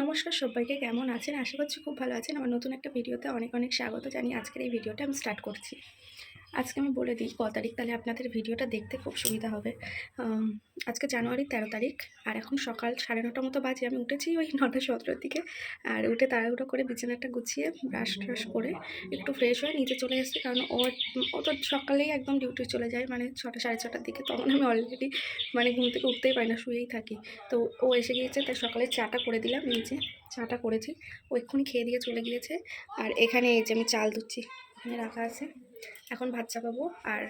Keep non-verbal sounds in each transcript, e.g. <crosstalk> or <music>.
নমস্কার সবাইকে, কেমন আছেন? আশা করছি খুব ভালো আছেন। আমার নতুন একটা ভিডিওতে অনেক অনেক স্বাগত জানি আজকের এই ভিডিওটা আমি স্টার্ট করছি। আজকে আমি বলে দিই, ক তারিখ তাহলে আপনাদের ভিডিওটা দেখতে খুব সুবিধা হবে। আজকে জানুয়ারির তেরো তারিখ, আর এখন সকাল সাড়ে নটার মতো বাজে। আমি উঠেছি ওই নটা সতেরোর দিকে, আর উঠে তাড়াহুড়ো করে বিছানাটা গুছিয়ে ব্রাশ ট্রাশ করে একটু ফ্রেশ হয়ে নিচে চলে এসেছি, কারণ ও ও তো সকালেই একদম ডিউটি চলে যায় মানে ছটা সাড়ে ছটার দিকে, তখন আমি অলরেডি মানে ঘুম থেকে উঠতেই পারি না, শুয়েই থাকি। তো ও এসে গিয়েছে, তাই সকালে চাটা করে দিলাম নিচে, চাটা করেছি, ও এক্ষুনি খেয়ে দিয়ে চলে গিয়েছে। আর এখানে এই যে আমি চাল ধুচ্ছি, এখানে রাখা আছে। এখন ভাত চাপাবো আর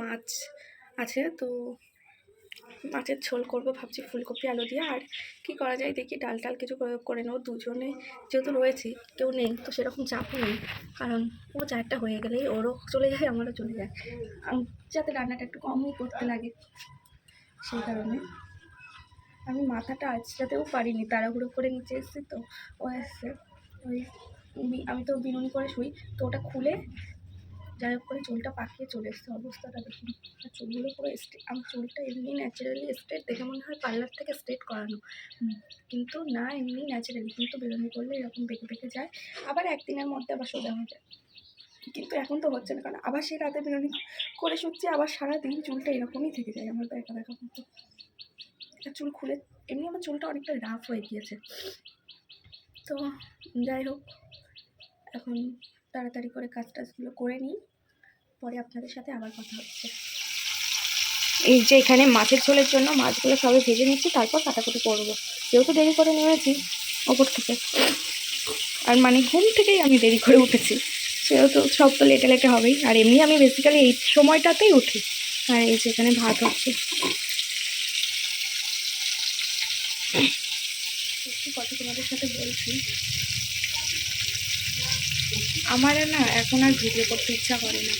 মাছ আছে, তো মাছের ঝোল করব, ভাবছি ফুলকপি, আলু দিয়ে। আর কি করা যায় দেখি, ডাল টাল কিছু করে করে নেব। দুজনে যেহেতু রয়েছি, কেউ নেই, তো সেরকম চাপও নেই। কারণ ও চারটা হয়ে গেলেই ওরও চলে যায়, আমারও চলে যায়। যাতে রান্নাটা একটু কমই করতে লাগে সেই কারণে। আমি মাথাটা আজটাতেও পারিনি, তাড়াহুড়ো করে নিচে এসেছি, তো ও এসছে। ওই আমি তো বিনুনি করে শুই, তো ওটা খুলে যাই হোক করে চুলটা পাকিয়ে চলে এসছে অবস্থাটা দেখুন। আর চুলগুলো পুরো স্ট্রেট আমার চুলটা এমনি ন্যাচারালি স্ট্রেট দেখে মনে হয় পার্লার থেকে স্ট্রেট করানো। কিন্তু না, এমনি ন্যাচারালি কিন্তু বেরোনি করলে এরকম বেঁকে বেঁকে যায়, আবার একদিনের মধ্যে আবার সোজা হয়ে যায়। কিন্তু এখন তো হচ্ছে না, কারণ আবার সেই রাতে বেরোনি করে শুচ্ছি, আবার সারাদিন চুলটা এরকমই থেকে যায়। আমার দেখা দেখা মতো। চুল খুলে, এমনি আমার চুলটা অনেকটা রাফ হয়ে গিয়েছে। তো যাই হোক, এখন তাড়াতাড়ি করে কাজ টাজগুলো করে নিই। পরে আপনাদের সাথে আবার কথা হচ্ছে। এই যে এখানে মাছের ঝোলের জন্য মাছগুলো সবে ভেজে নিচ্ছি, তারপর কাটাকুটি করব। যেহেতু দেরি করে নেমেছি ওপর থেকে। আর মানে ঘুম থেকেই আমি দেরি করে উঠেছি। সেহেতু সব তো লেটে লেটে হবেই। আর এমনি আমি বেসিক্যালি এই সময়টাতেই উঠি। আর এই যে এখানে ভাত হচ্ছে। একটু কথা তোমাদের সাথে বলছি। আমার না এখন আর ভিডিও করতে ইচ্ছা করে না।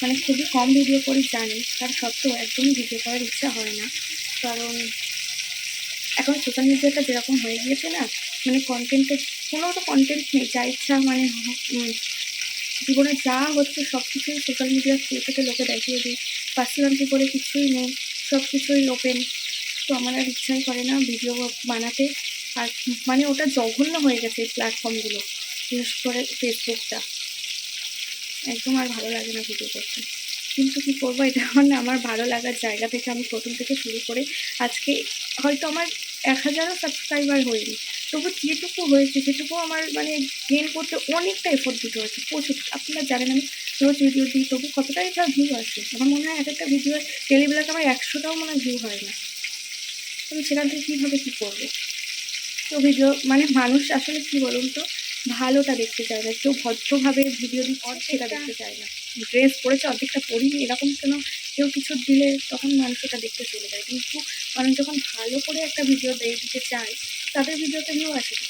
মানে খুবই কম ভিডিও করি জানি, তার সত্ত্বেও একদমই ভিডিও করার ইচ্ছা হয় না। কারণ এখন সোশ্যাল মিডিয়াটা যেরকম হয়ে গিয়েছে না মানে কন্টেন্টের কোনো তো কন্টেন্ট নেই, যা ইচ্ছা মানে জীবনে যা হচ্ছে সব কিছুই সোশ্যাল মিডিয়ার থ্রু থেকে লোকে দেখিয়ে দিই পার্সোনালিটি করে কিছুই নেই সব কিছুই ওপেন তো আমার আর ইচ্ছাই করে না ভিডিও বানাতে। আর মানে ওটা জঘন্য হয়ে গেছে এই প্ল্যাটফর্মগুলো বিশেষ করে ফেসবুকটা একদম আর ভালো লাগে না ভিডিও করতে। কিন্তু কী করব? এটা আমার আমার ভালো লাগার জায়গা থেকে আমি প্রথম থেকে শুরু করে আজকে হয়তো আমার এক হাজারও সাবস্ক্রাইবার হয়নি। তবু যেটুকু হয়েছে, সেটুকু আমার মানে গেন করতে অনেকটা এফোর্ট দিতে হয়েছে। প্রচুর। আপনারা জানেন আমি রোজ ভিডিও দিই, তবু কতটা এটা ভিউ আসে? আমার মনে হয় এক একটা ভিডিও টেলিবিলাকে আমার একশোটাও মনে হয় ভিউ হয় না। আমি সেখান থেকে কীভাবে কী করব? তো ভিডিও মানে মানুষ আসলে কী বলুন তো? ভালোটা দেখতে চায় না কেউ ভদ্রভাবে ভিডিও দিই সেটা দেখতে চায় না। ড্রেস পরেছে অর্ধেকটা পরিনি এরকম কেন? কেউ কিছু দিলে তখন মানুষ ওটা দেখতে চলে যায়। কিন্তু মানুষ যখন ভালো করে একটা ভিডিও দিয়ে দিতে চায় তাদের ভিডিওতে ভিউ আসে না।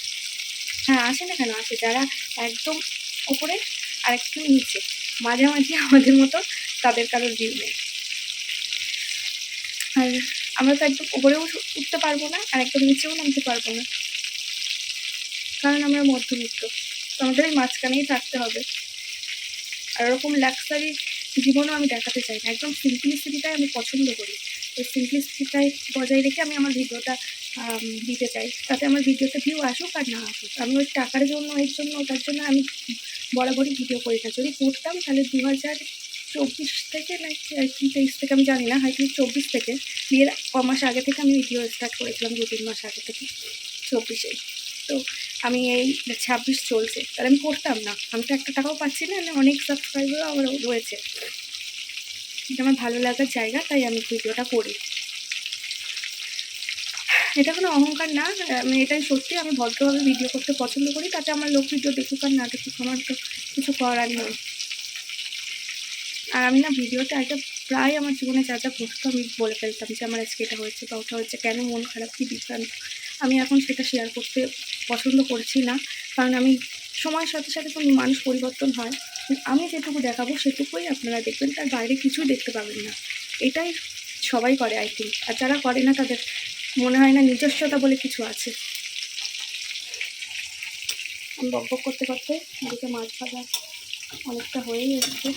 হ্যাঁ আসে না কেন? আসে যারা একদম ওপরে আর একটু নিচে। মাঝামাঝি <laughs> আমাদের মতো তাদের কারোর ভিউ নেই। আর আমরা তো একদম উপরেও উঠতে পারব না আর একদম নিচেও নামতে পারব না। কারণ আমরা মধ্যবিত্ত। তো আমাদের এই মাঝখানেই থাকতে হবে। আর ওরকম লাক্সারি জীবনও আমি দেখাতে চাই না। একদম সিম্পলিসিটিটাই আমি পছন্দ করি। ওই সিম্পলিসিটিটাই বজায় রেখে আমি আমার ভিডিওটা দিতে চাই। তাতে আমার ভিডিওতে ভিউ আসুক আর না আসুক। আমি ওই টাকার জন্য, এর জন্য, ওটার জন্য আমি বরাবরই ভিডিও করি না যদি করতাম তাহলে দু হাজার চব্বিশ থেকে নাকি তেইশ থেকে, আমি জানি না, হয়তো চব্বিশ থেকে। বিয়ের ক মাস আগে থেকে আমি ভিডিও স্টার্ট করেছিলাম দু তিন মাস আগে থেকে, চব্বিশে। তো আমি এই ছাব্বিশ চলছে, তাহলে আমি করতাম না। আমি তো একটা টাকাও পাচ্ছি না অনেক সাবস্ক্রাইবারও আমার রয়েছে। এটা আমার ভালো লাগার জায়গা, তাই আমি ভিডিওটা করি। এটা কোনো অহংকার না আমি এটাই সত্যি, আমি ভদ্রভাবে ভিডিও করতে পছন্দ করি, তাতে আমার লোক ভিডিও দেখুক আর না দেখুক, আমার তো কিছু করার নেই। আর আমি না ভিডিওতে আগে প্রায় আমার জীবনে যা যা ঘটতো আমি বলে ফেলতাম যে আমার আজকে এটা হয়েছে বা ওটা হয়েছে, কেন মন খারাপ, কী বিভ্রান্ত। আমি এখন সেটা শেয়ার করতে পছন্দ করছি না। কারণ আমি সময়ের সাথে সাথে তো মানুষ পরিবর্তন হয়। আমি যেটুকু দেখাবো সেটুকুই আপনারা দেখবেন, তার বাইরে কিছুই দেখতে পাবেন না। এটাই সবাই করে আই থিঙ্ক আর যারা করে না, তাদের মনে হয় না নিজস্বতা বলে কিছু আছে। আমি বক বক করতে করতে এদিকে মাছ ভাজা অনেকটা হয়েই এসছে।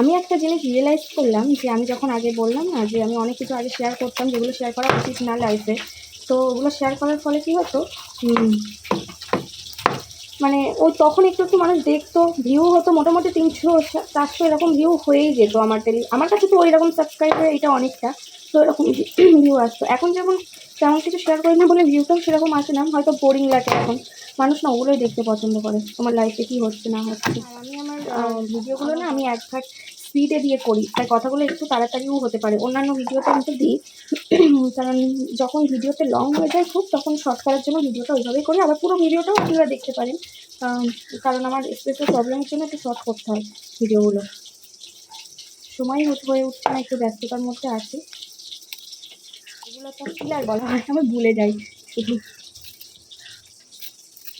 আমি একটা জিনিস রিয়েলাইজ করলাম যে আমি যখন আগে বললাম না যে আমি অনেক কিছু আগে শেয়ার করতাম যেগুলো শেয়ার করা উচিত না লাইফে তো ওগুলো শেয়ার করার ফলে কী হতো? মানে ওই তখন একটু একটু মানুষ দেখতো ভিউ হতো, মোটামুটি তিনশো চারশো এরকম ভিউ হয়েই যেত আমার টেলি আমার কাছে তো ওই রকম সাবস্ক্রাইবার এটা অনেকটা, তো এরকম ভিউ আসতো। এখন যেমন তেমন কিছু শেয়ার করি না বলে ভিউটাও সেরকম আসে না। হয়তো বোরিং লাগে এখন। মানুষ না ওগুলোই দেখতে পছন্দ করে। তোমার লাইফে কী হচ্ছে না হচ্ছে? আমি আমার ভিডিওগুলো না আমি এক ভাগ স্পিডে দিয়ে করি। তাই কথাগুলো একটু তাড়াতাড়িও হতে পারে। অন্যান্য ভিডিওতে আমি তো দিই <clears throat> কারণ যখন ভিডিওতে লং হয়ে যায় খুব তখন শর্ট করার জন্য ভিডিওটা ওইভাবেই করি। আবার পুরো ভিডিওটাও আপনারা দেখতে পারেন। কারণ আমার স্পেশাল প্রবলেমের জন্য একটু শর্ট করতে হয় ভিডিওগুলো সময় হয়ে উঠছে না একটু ব্যস্ততার মধ্যে আছি। এগুলো তো আর বলা হয়, আমি ভুলে যাই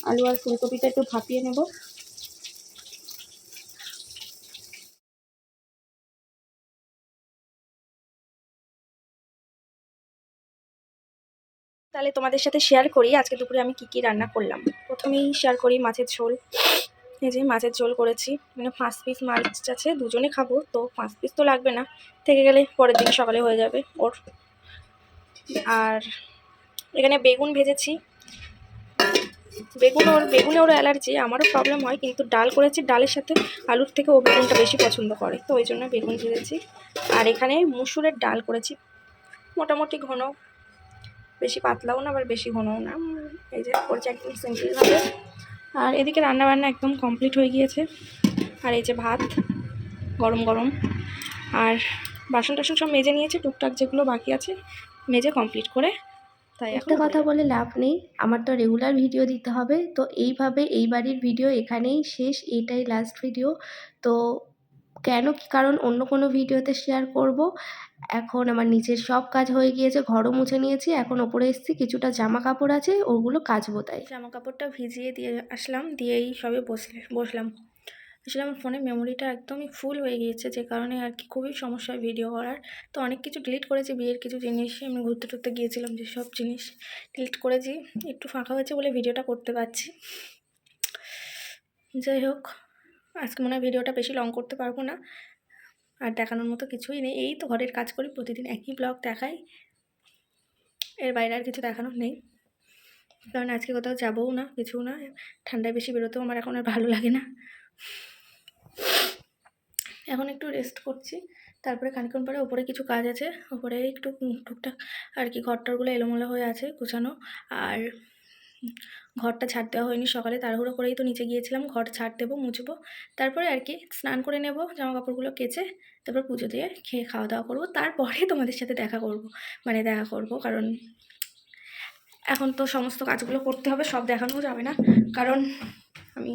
আলু আর ফুলকপিটা একটু ভাপিয়ে নেব। তাহলে তোমাদের সাথে শেয়ার করি, আজকে দুপুরে আমি কি কি রান্না করলাম। প্রথমেই শেয়ার করি মাছের ঝোল। এই যে মাছের ঝোল করেছি মানে পাঁচ পিস মাছ আছে, দুজনে খাব, তো পাঁচ পিস তো লাগবে না। থেকে গেলে পরের দিন সকালে হয়ে যাবে, ওর আর এখানে বেগুন ভেজেছি। বেগুন ওর বেগুনে ওর অ্যালার্জি, আমারও প্রবলেম হয়, কিন্তু ডাল করেছি, ডালের সাথে আলুর থেকে ও বেগুনটা বেশি পছন্দ করে। তো ওই জন্য বেগুন ভেজেছি। আর এখানে মুসুরের ডাল করেছি। মোটামুটি ঘন, বেশি পাতলাও না, আবার বেশি ঘনও না। এই যে করেছি একদম সিম্পলভাবে আর এদিকে রান্না বান্না একদম কমপ্লিট হয়ে গিয়েছে। আর এই যে ভাত, গরম গরম। আর বাসন টাসন সব মেজে নিয়েছে, টুকটাক যেগুলো বাকি আছে মেজে কমপ্লিট করে তাই একটা কথা বলে লাভ নেই আমার তো রেগুলার ভিডিও দিতে হবে তো এইভাবে এই বাড়ির ভিডিও এখানেই শেষ এটাই লাস্ট ভিডিও তো কেন কি কারণ অন্য কোনো ভিডিওতে শেয়ার করব? এখন আমার নিচের সব কাজ হয়ে গিয়েছে ঘরও মুছে নিয়েছি এখন ওপরে এসেছি কিছুটা জামা কাপড় আছে ওগুলো কাচবো তাই। জামা কাপড়টা ভিজিয়ে দিয়ে আসলাম দিয়েই সবে বসলে বসলাম। আসলে আমার ফোনে মেমোরিটা একদমই ফুল হয়ে গিয়েছে, যে কারণে আর কি খুবই সমস্যা ভিডিও করার। তো অনেক কিছু ডিলিট করেছি, বিয়ের কিছু জিনিস আমি ঘুরতে টুরতে গিয়েছিলাম যে সব জিনিস ডিলিট করেছি, একটু ফাঁকা হয়েছে বলে ভিডিওটা করতে পারছি। যাই হোক, আজকে মনে হয় ভিডিওটা বেশি লং করতে পারব না। আর দেখানোর মতো কিছুই নেই, এই তো ঘরের কাজ করি, প্রতিদিন একই ব্লগ দেখাই। এর বাইরে আর কিছু দেখানোর নেই। কারণ আজকে কোথাও যাবও না কিছু না, ঠান্ডায় বেশি বেরোতেও আমার এখন আর ভালো লাগে না। এখন একটু রেস্ট করছি। তারপরে খানিক্ষণ পরে ওপরে কিছু কাজ আছে। ওপরে একটু টুকটাক আর কি ঘরটরগুলো এলোমেলো হয়ে আছে গোছানো। আর ঘরটা ছাড় দেওয়া হয়নি সকালে, তাড়াহুড়ো করেই তো নিচে গিয়েছিলাম। ঘর ছাড় দেবো, মুছবো। তারপরে আর কি স্নান করে নেব জামা কাপড়গুলো কেচে তারপর পুজো দিয়ে খেয়ে খাওয়া দাওয়া করব। তারপরে তোমাদের সাথে দেখা করব মানে দেখা করব। কারণ এখন তো সমস্ত কাজগুলো করতে হবে, সব দেখানোও যাবে না। কারণ আমি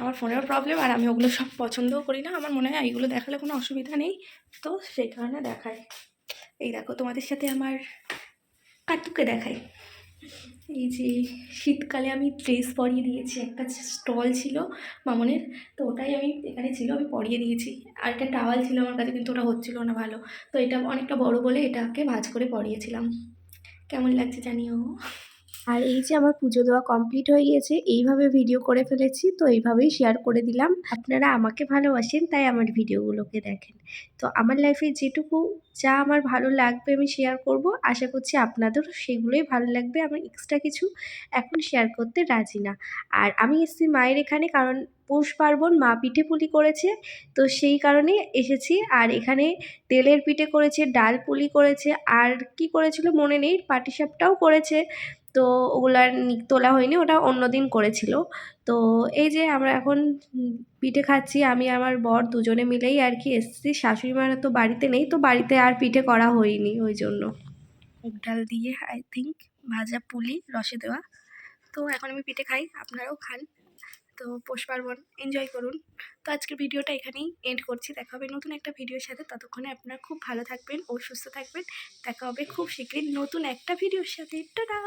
আমার ফোনেরও প্রবলেম আর আমি ওগুলো সব পছন্দও করি না। আমার মনে হয় এইগুলো দেখালে কোনো অসুবিধা নেই। তো সেই কারণে দেখায় এই দেখো, তোমাদের সাথে আমার কাটুকে দেখাই। এই যে শীতকালে আমি ড্রেস পরিয়ে দিয়েছি। একটা স্টল ছিল মামনের, তো ওটাই আমি এখানে ছিল, আমি পরিয়ে দিয়েছি। আর একটা টাওয়াল ছিল আমার কাছে, কিন্তু ওটা হচ্ছিল না ভালো। তো এটা অনেকটা বড় বলে এটাকে ভাঁজ করে পরিয়েছিলাম। কেমন লাগছে জানিও? আর এই যে আমার পুজো দেওয়া কমপ্লিট হয়ে গিয়েছে এইভাবে ভিডিও করে ফেলেছি, তো এইভাবেই শেয়ার করে দিলাম। আপনারা আমাকে ভালোবাসেন, তাই আমার ভিডিওগুলোকে দেখেন। তো আমার লাইফে যেটুকু যা আমার ভালো লাগবে আমি শেয়ার করব। আশা করছি আপনাদেরও সেগুলোই ভালো লাগবে। আমার এক্সট্রা কিছু এখন শেয়ার করতে রাজি না। আর আমি এসেছি মায়ের এখানে, কারণ পৌষ পার্বণ মা পিঠে পুলি করেছে, তো সেই কারণে এসেছি। আর এখানে তেলের পিঠে করেছে, ডাল পুলি করেছে, আর কি করেছিল মনে নেই, পাটিসাপটাও করেছে। তো ওগুলো আর তোলা হয়নি, ওটা অন্য দিন করেছিল। তো এই যে আমরা এখন পিঠে খাচ্ছি, আমি আমার বর দুজনে মিলেই আর কি এসেছি। শাশুড়ি মারা তো বাড়িতে নেই, তো বাড়িতে আর পিঠে করা হয়নি ওই জন্য। মুগ ডাল দিয়ে আই থিঙ্ক ভাজা পুলি, রসে দেওয়া। তো এখন আমি পিঠে খাই, আপনারাও খান। তো পৌষ পার্বণ এনজয় করুন। তো আজকের ভিডিওটা এখানেই এন্ড করছি। দেখা হবে নতুন একটা ভিডিওর সাথে। ততক্ষণে আপনারা খুব ভালো থাকবেন ও সুস্থ থাকবেন। দেখা হবে খুব শীঘ্রই নতুন একটা ভিডিওর সাথে। টাটা!